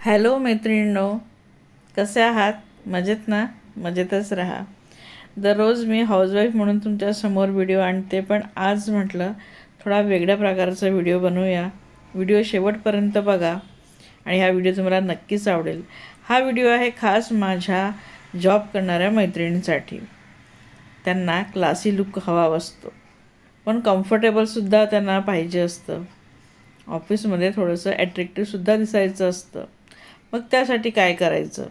Hello मैत्रिणींनो कसे आहात? मजेत ना? मजेतच राहा. दररोज मी हाऊसवाईफ म्हणून तुमच्यासमोर व्हिडिओ आणते पण आज म्हटलं थोडा वेगळ्या प्रकारचा व्हिडिओ बनवूया. व्हिडिओ शेवटपर्यंत बघा आणि हा व्हिडिओ तुम्हाला नक्कीच आवडेल. हा व्हिडिओ आहे खास माझ्या जॉब करणाऱ्या मैत्रिणींसाठी. त्यांना क्लासी लुक हवा असतो पण कम्फर्टेबलसुद्धा त्यांना पाहिजे असतं. ऑफिसमध्ये थोडंसं ॲट्रॅक्टिव्हसुद्धा दिसायचं असतं. मग त्यासाठी काय करायचं?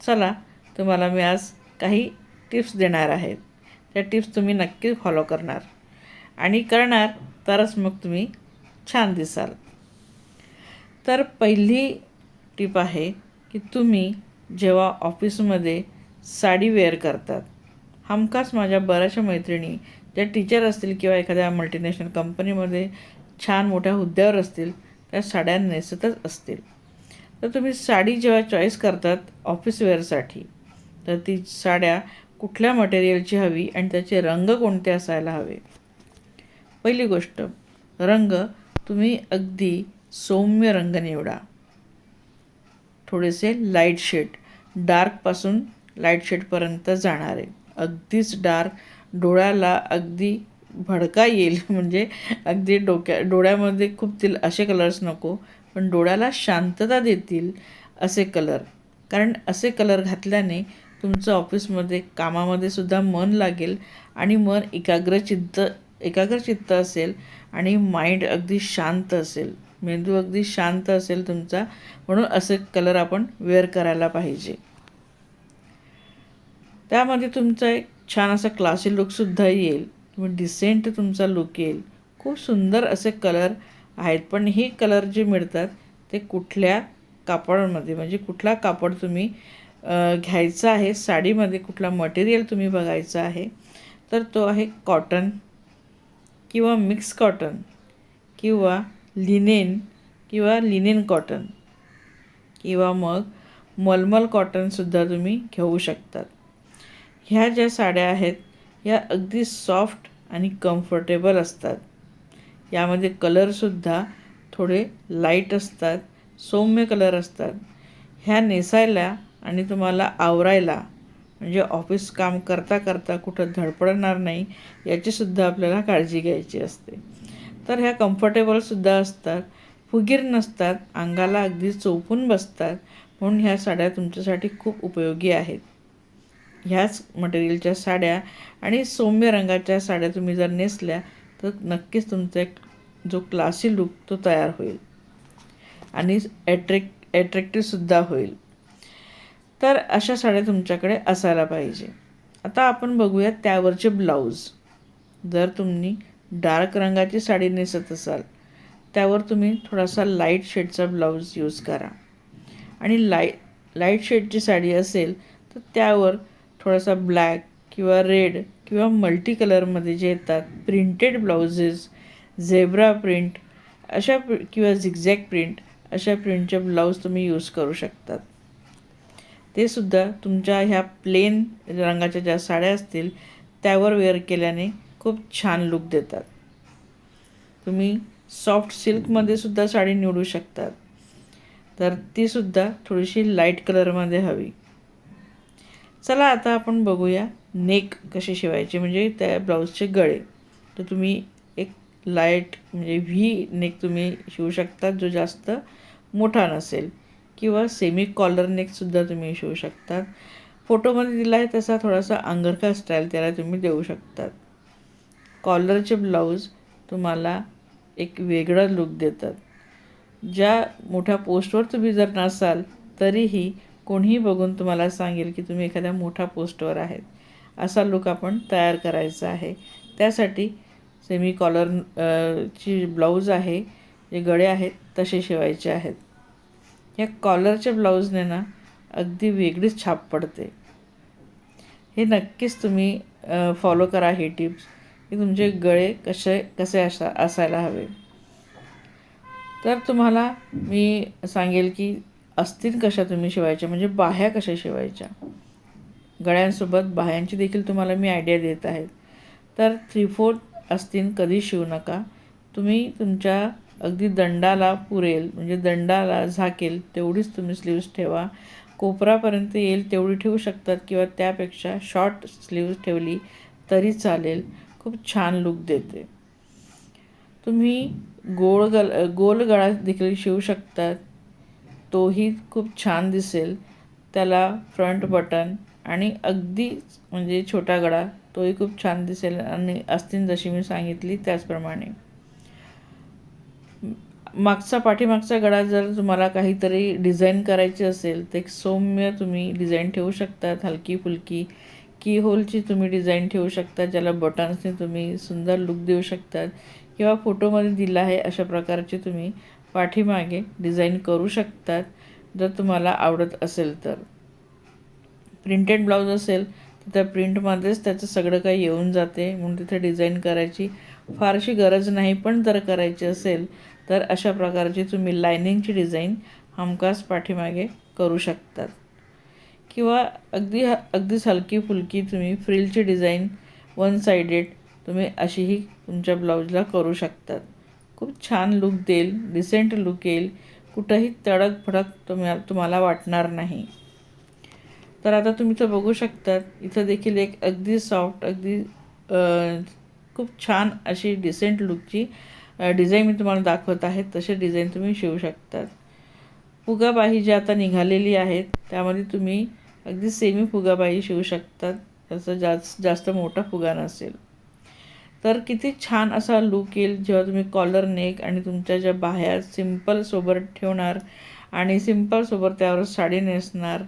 चला तुम्हाला मी आज काही टिप्स देणार आहेत त्या टिप्स तुम्ही नक्की फॉलो करणार. आणि करणार तरच मग तुम्ही छान दिसाल. तर पहिली टिप आहे की तुम्ही जेव्हा ऑफिसमध्ये साडी वेअर करतात हमखास माझ्या बऱ्याचशा मैत्रिणी ज्या टीचर असतील किंवा एखाद्या मल्टीनॅशनल कंपनीमध्ये छान मोठ्या हुद्द्यावर असतील त्या साड्या नेसतच असतील. तर तुम्ही साडी जेव्हा चॉईस करतात ऑफिस वेअरसाठी तर ती साड्या कुठल्या मटेरियलची हवी आणि त्याचे रंग कोणते असायला हवे? पहिली गोष्ट रंग तुम्ही अगदी सौम्य रंग निवडा. थोडेसे लाइट शेड डार्कपासून लाइट शेडपर्यंत जाणारे. अगदीच डार्क डोळ्याला अगदी भडका येईल म्हणजे अगदी डोक्या डोळ्यामध्ये खूप तिल असे कलर्स नको. पण डोळ्याला शांतता देतील असे कलर. कारण असे कलर घातल्याने तुमचं ऑफिसमध्ये कामामध्ये सुद्धा मन लागेल आणि मन एकाग्रचित्त एकाग्रचित्त असेल आणि माइंड अगदी शांत असेल. मेंदू अगदी शांत असेल तुमचा म्हणून असे कलर आपण वेअर करायला पाहिजे. त्यामध्ये तुमचा एक छान असा क्लासी लुकसुद्धा येईल. किंवा डिसेंट तुमचा लुक येईल. खूप सुंदर असे कलर आहेत. पण ही कलर जे मिळतात ते कुठल्या कापडामध्ये? म्हणजे कुठला कापड तुम्ही घ्यायचा आहे? साडीमध्ये कुठला मटेरियल तुम्ही बघायचा आहे? तर तो आहे कॉटन किंवा मिक्स कॉटन किंवा लिनेन किंवा लिनेन कॉटन किंवा मग मलमल कॉटनसुद्धा तुम्ही घेऊ शकतात. ह्या ज्या साड्या आहेत ह्या अगदी सॉफ्ट आणि कम्फर्टेबल असतात. यामध्ये कलरसुद्धा थोडे लाइट असतात सौम्य कलर असतात. ह्या नेसायला आणि तुम्हाला आवरायला म्हणजे ऑफिस काम करता करता कुठं धडपडणार नाही याचीसुद्धा आपल्याला काळजी घ्यायची असते. तर ह्या कम्फर्टेबलसुद्धा असतात. फुगीर नसतात अंगाला अगदी चोपून बसतात म्हणून ह्या साड्या तुमच्यासाठी खूप उपयोगी आहेत. ह्याच मटेरियलच्या साड्या आणि सौम्य रंगाच्या साड्या तुम्ही जर नेसल्या तर नक्कीच तुमचा एक जो क्लासी लुक तो तयार होईल. आणि ॲट्रॅक्ट ॲट्रॅक्टिव्हसुद्धा होईल. तर अशा साड्या तुमच्याकडे असायला पाहिजे. आता आपण बघूया त्यावरचे ब्लाऊज जर तुम्ही डार्क रंगाची साडी नेसत असाल त्यावर तुम्ही थोडासा लाइट शेडचा ब्लाऊज यूज करा. आणि लाइट लाइट शेडची साडी असेल तर त्यावर थोडासा ब्लॅक किंवा रेड किंवा मल्टी कलरमध्ये जे येतात प्रिंटेड ब्लाउजेस झेब्रा प्रिंट अशा किंवा झिगझॅग प्रिंट अशा प्रिंटचे ब्लाऊज तुम्ही यूज करू शकतात. ते सुद्धा तुमच्या ह्या प्लेन रंगाच्या ज्या साड्या असतील त्यावर वेअर केल्याने खूप छान लुक देतात. तुम्ही सॉफ्ट सिल्कमध्ये सुद्धा साडी निवडू शकतात. तर तीसुद्धा थोडीशी लाइट कलरमध्ये हवी. चला आता आपण बघूया नेक कसे शिवायचे म्हणजे त्या ब्लाऊजचे गळे. तर तुम्ही एक लाइट म्हणजे व्ही नेक तुम्ही शिवू शकता जो जास्त मोठा नसेल. किंवा सेमी कॉलर नेकसुद्धा तुम्ही शिवू शकतात. फोटोमध्ये दिला आहे तसा थोडासा अंगरखा स्टाईल त्याला तुम्ही देऊ शकतात. कॉलरचे ब्लाऊज तुम्हाला एक वेगळं लुक देतात. ज्या मोठ्या पोस्टवर तुम्ही जर नसाल तरीही कोणीही बघून तुम्हाला सांगेल की तुम्ही एखाद्या मोठ्या पोस्टवर आहेत. असा लुक आपण तयार करायचा आहे. त्यासाठी सेमी कॉलर ची ब्लाऊज आहे जे गळे आहेत तसे शिवायचे आहेत. या कॉलरच्या ब्लाऊजने ना अगदी वेगळीच छाप पडते. हे नक्कीच तुम्ही फॉलो करा हे टिप्स की तुमचे गळे कसे कसे असा असायला हवे. तर तुम्हाला मी सांगेल की अस्थिर कशा तुम्ही शिवायच्या? म्हणजे बाह्या कशा शिवायच्या? गळ्यांसोबत बाह्यांची देखील तुम्हाला मी आयडिया देत आहे. तर थ्री फोर्थ अस्तीन कधी शिवू नका. तुम्ही तुमच्या अगदी दंडाला पुरेल म्हणजे दंडाला झाकेल तेवढीच तुम्ही स्लीव्ज ठेवा. कोपरापर्यंत येईल तेवढी ठेवू शकतात किंवा त्यापेक्षा शॉर्ट स्लीव्ज ठेवली तरी चालेल. खूप छान लुक देते. तुम्ही गोळ गल गोल गळा देखील शिवू शकतात. तोही खूप छान दिसेल. त्याला फ्रंट बटन आणि अगदी म्हणजे छोटा गळा तोही खूप छान दिसेल आणि असतील जशी मी सांगितली त्याचप्रमाणे. मागचा पाठीमागचा गळा जर तुम्हाला काहीतरी डिझाईन करायची असेल तर एक सौम्य तुम्ही डिझाईन ठेवू शकतात हलकी फुलकी की होलची तुम्ही डिझाईन ठेवू शकता ज्याला बटन्सने तुम्ही सुंदर लुक देऊ शकतात किंवा फोटोमध्ये दिला आहे अशा प्रकारचे तुम्ही पाठीमागे डिझाईन करू शकतात जर तुम्हाला आवडत असेल तर. प्रिंटेड ब्लाऊज असेल तर त्या प्रिंटमध्येच त्याचं सगळं काही येऊन जाते. म्हणून तिथे डिझाईन करायची फारशी गरज नाही पण जर करायची असेल तर अशा प्रकारची तुम्ही लायनिंगची डिझाईन हमखास पाठीमागे करू शकतात. किंवा अगदी अगदीच हलकी फुलकी तुम्ही फ्रिलची डिझाईन वन सायडेड तुम्ही अशीही तुमच्या ब्लाऊजला करू शकतात. खूप छान लुक देईल डिसेंट लुक येईल. कुठंही तडक फडक तुम्हा तुम्हाला वाटणार नाही. तर आता तुम्ही तर बघू शकतात इथं देखील एक अगदी सॉफ्ट अगदी खूप छान अशी डिसेंट लुकची डिझाईन मी तुम्हाला दाखवत आहे. तसे डिझाईन तुम्ही शिवू शकतात. फुगाबाही जी आता निघालेली आहेत त्यामध्ये तुम्ही अगदी सेमी फुगाबाही शिवू शकतात. त्याचं जास्त जास्त मोठा फुगा नसेल. तर किती छान असा लुक येईल जेव्हा तुम्ही कॉलर नेक आणि तुमच्या ज्या बाह्या सिंपल सोबत ठेवणार आणि सिम्पलसोबत त्यावर साडी नेसणार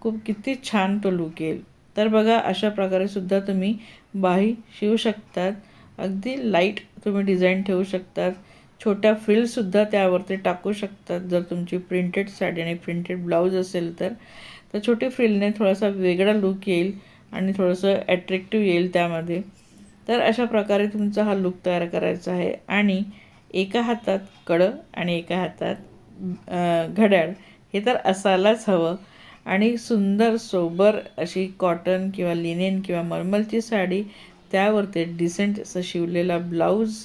खूप किती छान तो लुक येईल. तर बघा अशा प्रकारे सुद्धा तुम्ही बाही शिवू शकतात. अगदी लाइट तुम्ही डिझाईन ठेवू शकतात. छोट्या फ्रिलसुद्धा त्यावरती टाकू शकतात. जर तुमची प्रिंटेड साडी आणि प्रिंटेड ब्लाऊज असेल तर तर छोटी फ्रिलने थोडासा वेगळा लुक येईल आणि थोडंसं ॲट्रॅक्टिव्ह येईल त्यामध्ये. तर अशा प्रकारे तुमचा हा लुक तयार करायचा आहे. आणि एका हातात कडं आणि एका हातात घड्याळ हे तर असायलाच हवं. आणि सुंदर सोबर अशी कॉटन किंवा लिनेन किंवा मलमलची साडी त्यावरती डिसेंट असं शिवलेला ब्लाऊज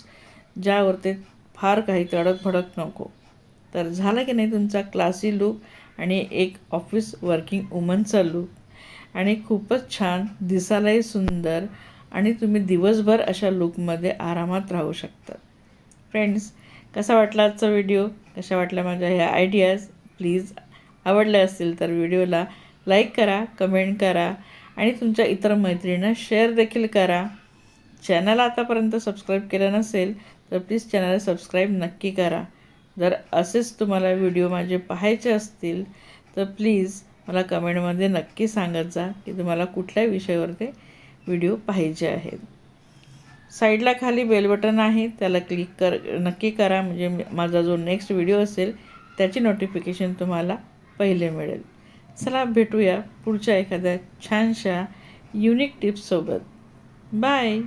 ज्यावरती फार काही तडक फडक नको. तर झालं की नाही तुमचा क्लासी लुक आणि एक ऑफिस वर्किंग वुमनचा लुक आणि खूपच छान दिसायलाही सुंदर आणि तुम्ही दिवसभर अशा लुकमध्ये आरामात राहू शकतात फ्रेंड्स कसा वाटला आजचा व्हिडिओ कशा वाटल्या माझ्या ह्या आयडियाज प्लीज आवडल्या असतील तर व्हिडिओला लाईक करा कमेंट करा आणि तुमच्या इतर मैत्रिणींना शेअर देखील करा. चॅनल आतापर्यंत सबस्क्राईब केलं नसेल तर प्लीज चॅनल सबस्क्राईब नक्की करा. जर असेच तुम्हाला व्हिडिओ माझे पाहायचे असतील तर प्लीज मला कमेंटमध्ये नक्की सांगत जा की तुम्हाला कुठल्या विषयावर ते व्हिडिओ पाहिजे आहेत साईडला खाली बेल बटन आहे त्याला क्लिक कर नक्की करा. म्हणजे माझा जो नेक्स्ट व्हिडिओ असेल त्याची नोटिफिकेशन तुम्हाला पहिले मिळेल. चला भेटूया पुढच्या एखाद्या छानशा युनिक टिप्ससोबत बाय